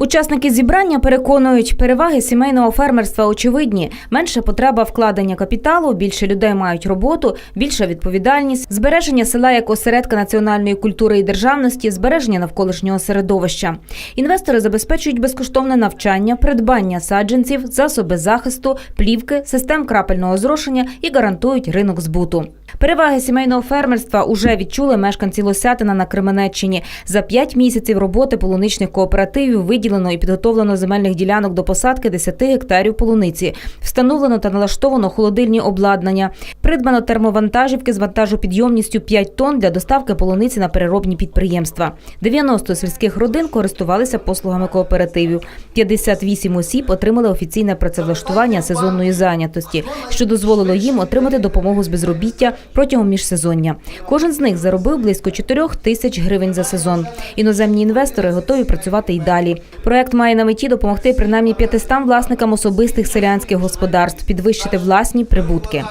Учасники зібрання переконують, переваги сімейного фермерства очевидні. Менша потреба вкладення капіталу, більше людей мають роботу, більша відповідальність, збереження села як осередка національної культури і державності, збереження навколишнього середовища. Інвестори забезпечують безкоштовне навчання, придбання саджанців, засоби захисту, плівки, систем крапельного зрошення і гарантують ринок збуту. Переваги сімейного фермерства уже відчули мешканці Лосятина на Кременеччині. За п'ять місяців роботи полуничних кооперативів виділено і підготовлено земельних ділянок до посадки 10 гектарів полуниці. Встановлено та налаштовано холодильні обладнання. Придбано термовантажівки з вантажопідйомністю 5 тонн для доставки полуниці на переробні підприємства. 90 сільських родин користувалися послугами кооперативів. 58 осіб отримали офіційне працевлаштування сезонної зайнятості, що дозволило їм отримати допомогу з безробіття протягом міжсезоння. Кожен з них заробив близько 4 тисяч гривень за сезон. Іноземні інвестори готові працювати й далі. Проект має на меті допомогти принаймні 500 власникам особистих селянських господарств підвищити власні прибутки.